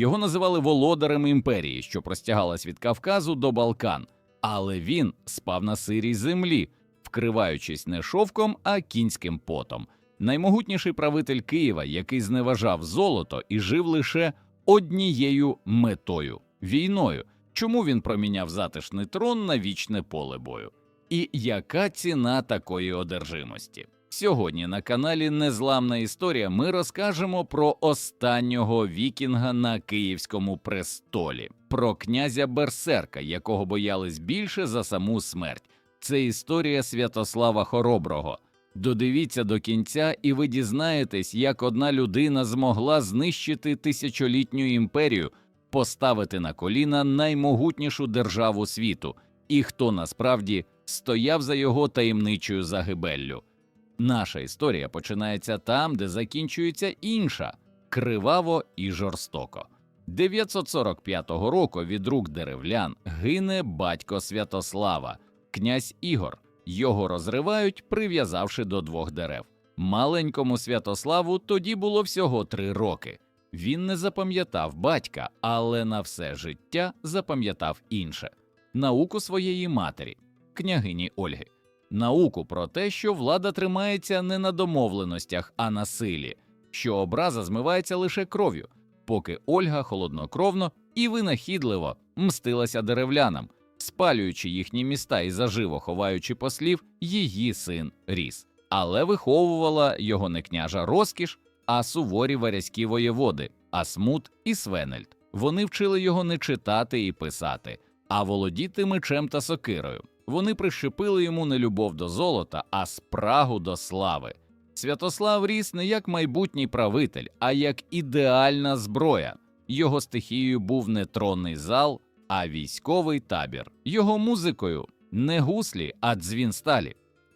Його називали володарем імперії, що простягалась від Кавказу до Балкан, але він спав на сирій землі, вкриваючись не шовком, а кінським потом. Наймогутніший правитель Києва, який зневажав золото і жив лише однією метою війною. Чому він проміняв затишний трон на вічне поле бою? І яка ціна такої одержимості? Сьогодні на каналі Незламна історія ми розкажемо про останнього вікінга на київському престолі, про князя Берсерка, якого боялись більше за саму смерть. Це історія Святослава Хороброго. Додивіться до кінця, і ви дізнаєтесь, як одна людина змогла знищити тисячолітню імперію, поставити на коліна наймогутнішу державу світу, і хто насправді стояв за його таємничою загибеллю. Наша історія починається там, де закінчується інша криваво і жорстоко. 945 року від рук деревлян гине батько Святослава, князь Ігор. Його розривають, прив'язавши до двох дерев. Маленькому Святославу тоді було всього три роки. Він не запам'ятав батька, але на все життя запам'ятав інше науку своєї матері, княгині Ольги, науку про те, що влада тримається не на домовленостях, а на силі, що образа змивається лише кров'ю, поки Ольга холоднокровно і винахідливо мстилася деревлянам, спалюючи їхні міста і заживо ховаючи послів, її син ріс, але виховувала його не княжа розкіш, а суворі варязькі воєводи, Асмут і Свенельд. Вони вчили його не читати і писати, а володіти мечем та сокирою. Вони прищепили йому не любов до золота, а спрагу до слави. Святослав ріс не як майбутній правитель, а як ідеальна зброя. Його стихією був не тронний зал, а військовий табір. Його музикою не гуслі, а дзвін сталі.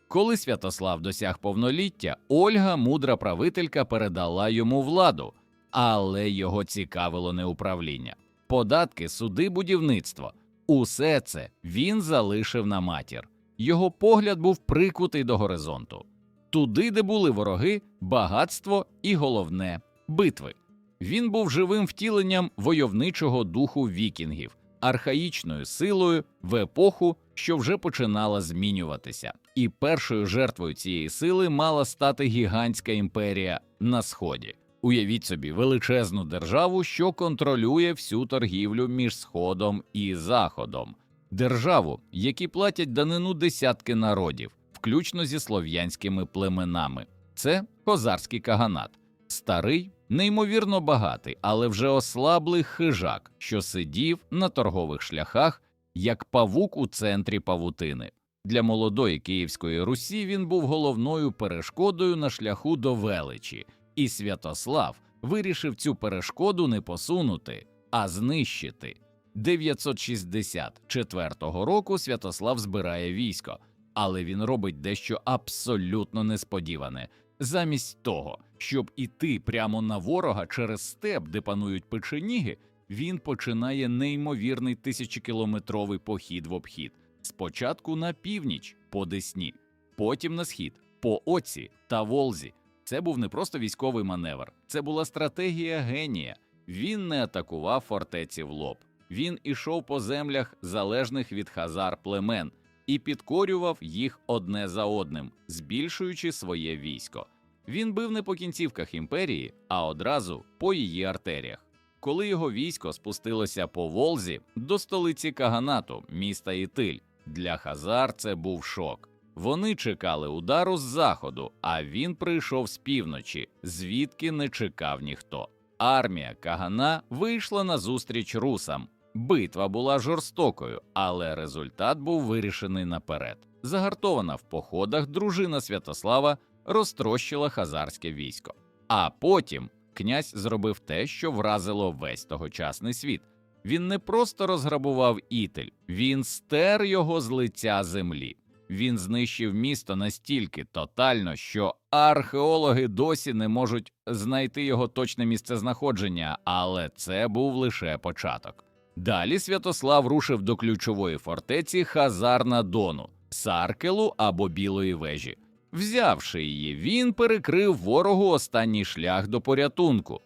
Коли Святослав досяг повноліття, Ольга, мудра правителька, передала йому владу, але його цікавило не управління. Податки, суди, будівництво усе це він залишив на матір. Його погляд був прикутий до горизонту. Туди, де були вороги, багатство і головне битви. Він був живим втіленням войовничого духу вікінгів, архаїчною силою в епоху, що вже починала змінюватися, і першою жертвою цієї сили мала стати гігантська імперія на сході. Уявіть собі величезну державу, що контролює всю торгівлю між Сходом і Заходом, державу, які платять данину десятки народів, включно зі слов'янськими племенами. Це козарський каганат, старий, неймовірно багатий, але вже ослаблий хижак, що сидів на торгових шляхах як павук у центрі павутини. Для молодої Київської Русі він був головною перешкодою на шляху до величі, і Святослав вирішив цю перешкоду не посунути, а знищити. 964 року Святослав збирає військо, але він робить дещо абсолютно несподіване. Замість того, щоб іти прямо на ворога через степ, де панують печеніги, він починає неймовірний тисячокілометровий похід в обхід. Спочатку на північ по Десні, потім на схід, по Оці та Волзі. Це був не просто військовий маневр, це була стратегія генія. Він не атакував фортеці в лоб. Він ішов по землях залежних від хазар племен і підкорював їх одне за одним, збільшуючи своє військо. Він бив не по кінцівках імперії, а одразу по її артеріях. Коли його військо спустилося по Волзі до столиці Каганату, міста Ітиль, для Хазар це був шок. Вони чекали удару з заходу, а він прийшов з півночі, звідки не чекав ніхто. Армія Кагана вийшла на зустріч русам. Битва була жорстокою, але результат був вирішений наперед. Загартована в походах, дружина Святослава розтрощила хазарське військо. А потім князь зробив те, що вразило весь тогочасний світ. Він не просто розграбував Ітель, він стер його з лиця землі. Він знищив місто настільки тотально, що археологи досі не можуть знайти його точне місцезнаходження, але це був лише початок. Далі Святослав рушив до ключової фортеці Хазар на Дону, Саркелу або Білої вежі. Взявши її, він перекрив ворогу останній шлях до порятунку.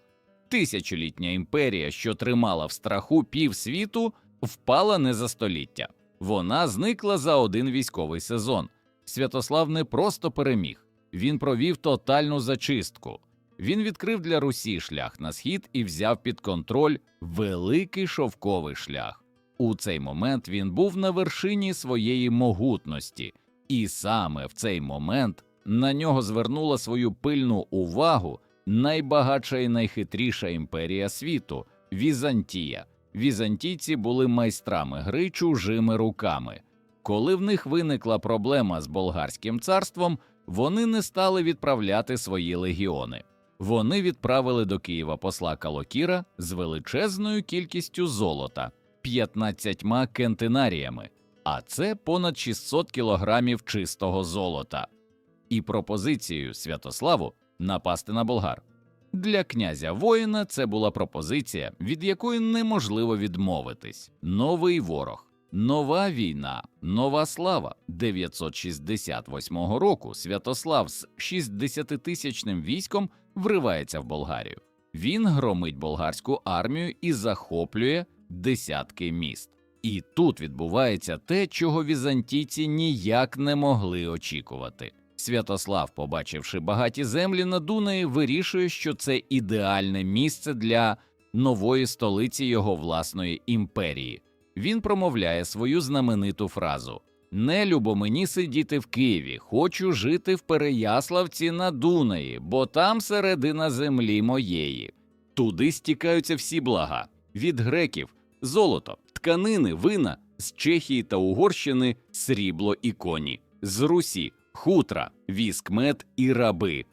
Тисячолітня імперія, що тримала в страху півсвіту, впала не за століття. Вона зникла за один військовий сезон. Святослав не просто переміг, він провів тотальну зачистку. Він відкрив для Русі шлях на схід і взяв під контроль великий шовковий шлях. У цей момент він був на вершині своєї могутності, і саме в цей момент на нього звернула свою пильну увагу найбагатша і найхитріша імперія світу Візантія. Візантійці були майстрами гри чужими руками. Коли в них виникла проблема з болгарським царством, вони не стали відправляти свої легіони. Вони відправили до Києва посла Калокіра з величезною кількістю золота 15 кентинаріями, а це понад 600 кілограмів чистого золота, і пропозицією Святославу напасти на болгар. Для князя воїна це була пропозиція, від якої неможливо відмовитись. Новий ворог, нова війна, нова слава. 968 року Святослав з 60-тисячним військом вривається в Болгарію. Він громить болгарську армію і захоплює десятки міст. І тут відбувається те, чого візантійці ніяк не могли очікувати. Святослав, побачивши багаті землі на Дунаї, вирішує, що це ідеальне місце для нової столиці його власної імперії. Він промовляє свою знамениту фразу: Не любо мені сидіти в Києві, хочу жити в Переяславці на Дунаї, бо там середина землі моєї. Туди стікаються всі блага від греків, золото, тканини, вина з Чехії та Угорщини, срібло і коні, з Русі, хутра, віск, мед і раби.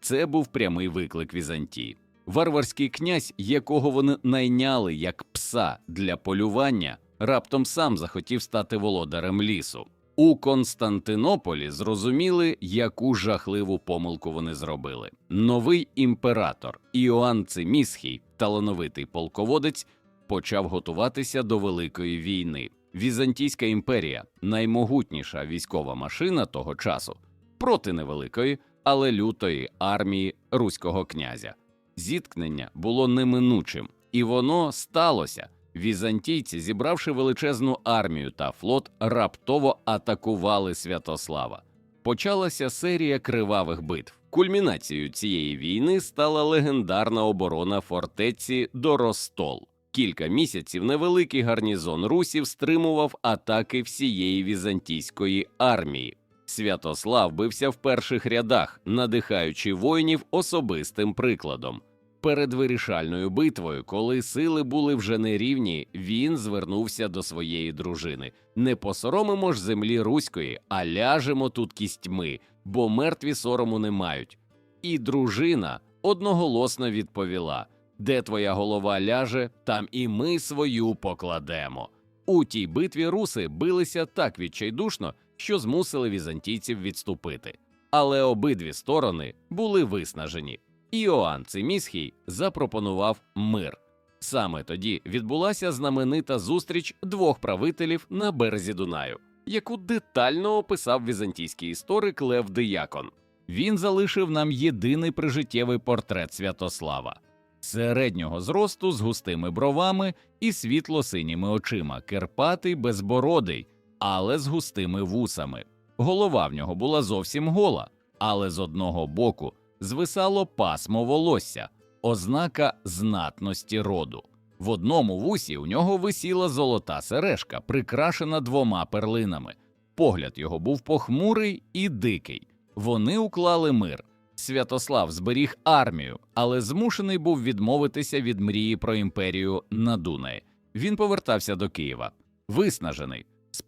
Це був прямий виклик Візантії. Варварський князь, якого вони найняли як пса для полювання, раптом сам захотів стати володарем лісу. У Константинополі зрозуміли, яку жахливу помилку вони зробили. Новий імператор Іоанн Цимісхій, талановитий полководець, почав готуватися до великої війни. Візантійська імперія наймогутніша військова машина того часу проти невеликої, але лютої армії руського князя. Зіткнення було неминучим, і воно сталося. Візантійці, зібравши величезну армію та флот, раптово атакували Святослава. Почалася серія кривавих битв. Кульмінацією цієї війни стала легендарна оборона фортеці Доростол. Кілька місяців невеликий гарнізон русів стримував атаки всієї візантійської армії. Святослав бився в перших рядах, надихаючи воїнів особистим прикладом. Перед вирішальною битвою, коли сили були вже нерівні, він звернувся до своєї дружини: не посоромимо ж землі руської, а ляжемо тут кістьми, бо мертві сорому не мають. І дружина одноголосно відповіла: Де твоя голова ляже, там і ми свою покладемо. У тій битві руси билися так відчайдушно, що змусили візантійців відступити. Але обидві сторони були виснажені. Іоанн Цимісхій запропонував мир. Саме тоді відбулася знаменита зустріч двох правителів на березі Дунаю, яку детально описав візантійський історик Лев Диякон. Він залишив нам єдиний прижиттєвий портрет Святослава середнього зросту з густими бровами і світло-синіми очима, керпатий безбородий, але з густими вусами. Голова в нього була зовсім гола, але з одного боку звисало пасмо волосся, ознака знатності роду. В одному вусі у нього висіла золота сережка, прикрашена двома перлинами. Погляд його був похмурий і дикий. Вони уклали мир. Святослав зберіг армію, але змушений був відмовитися від мрії про імперію на Дунаї. Він повертався до Києва, виснажений, з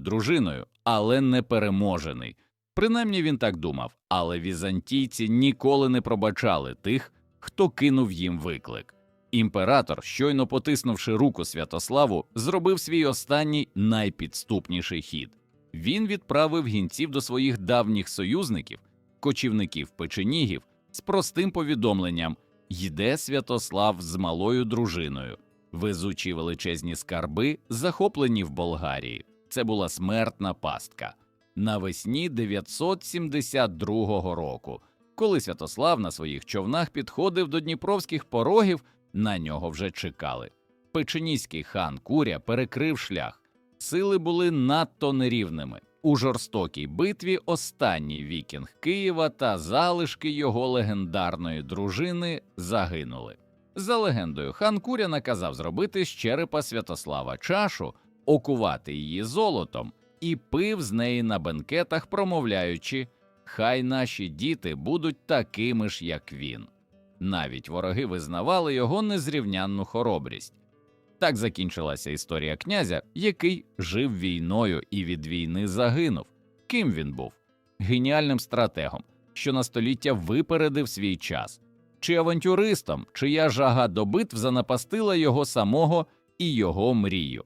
дружиною, але не переможений. Принаймні він так думав, але візантійці ніколи не пробачали тих, хто кинув їм виклик. Імператор, щойно потиснувши руку Святославу, зробив свій останній найпідступніший хід. Він відправив гінців до своїх давніх союзників, кочівників печенігів, з простим повідомленням йде Святослав з малою дружиною, везучи величезні скарби, захоплені в Болгарії. Це була смертна пастка навесні 972 року, Коли Святослав на своїх човнах підходив до дніпровських порогів, на нього вже чекали. Печеніський хан Куря перекрив шлях. Сили були надто нерівними. У жорстокій битві останній вікінг Києва та залишки його легендарної дружини загинули. За легендою, хан Куря наказав зробити з черепа Святослава чашу, окувати її золотом і пив з неї на бенкетах, промовляючи Хай наші діти будуть такими ж, як він. Навіть вороги визнавали його незрівнянну хоробрість. Так закінчилася історія князя, який жив війною і від війни загинув. Ким він був? Геніальним стратегом, що на століття випередив свій час, чи авантюристом, чия жага до битв занапастила його самого і його мрію.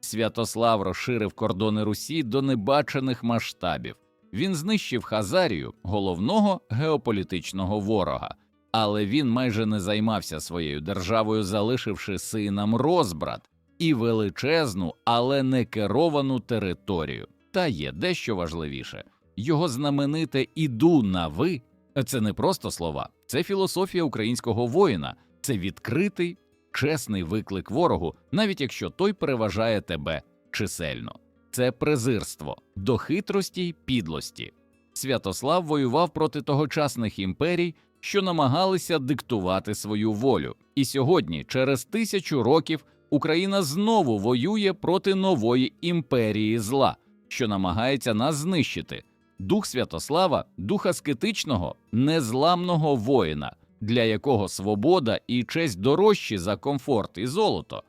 Святослав розширив кордони Русі до небачених масштабів. Він знищив Хазарію, головного геополітичного ворога, але він майже не займався своєю державою, залишивши синам розбрат і величезну, але не керовану територію. Та є дещо важливіше його знамените іду на ви це не просто слова, це філософія українського воїна, це відкритий, чесний виклик ворогу, навіть якщо той переважає тебе чисельно. Це презирство до хитрості й підлості. Святослав воював проти тогочасних імперій, що намагалися диктувати свою волю. І сьогодні, через тисячу років, Україна знову воює проти нової імперії зла, що намагається нас знищити. Дух Святослава, дух аскетичного, незламного воїна, для якого свобода і честь дорожчі за комфорт і золото.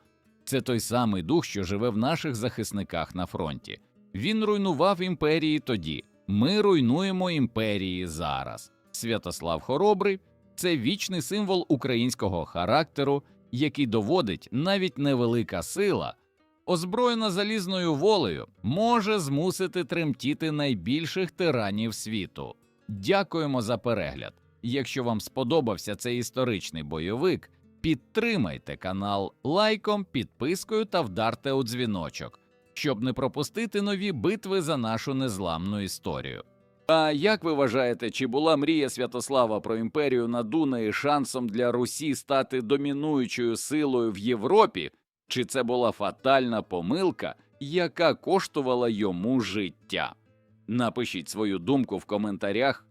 Це той самий дух, що живе в наших захисниках на фронті. Він руйнував імперії тоді. Ми руйнуємо імперії зараз. Святослав Хоробрий це вічний символ українського характеру, який доводить навіть невелика сила, озброєна залізною волею, може змусити тремтіти найбільших тиранів світу. Дякуємо за перегляд. Якщо вам сподобався цей історичний бойовик, підтримайте канал лайком, підпискою та вдарте у дзвіночок, щоб не пропустити нові битви за нашу незламну історію. А як ви вважаєте, чи була мрія Святослава про імперію на Дунаї шансом для Русі стати домінуючою силою в Європі, чи це була фатальна помилка, яка коштувала йому життя? Напишіть свою думку в коментарях,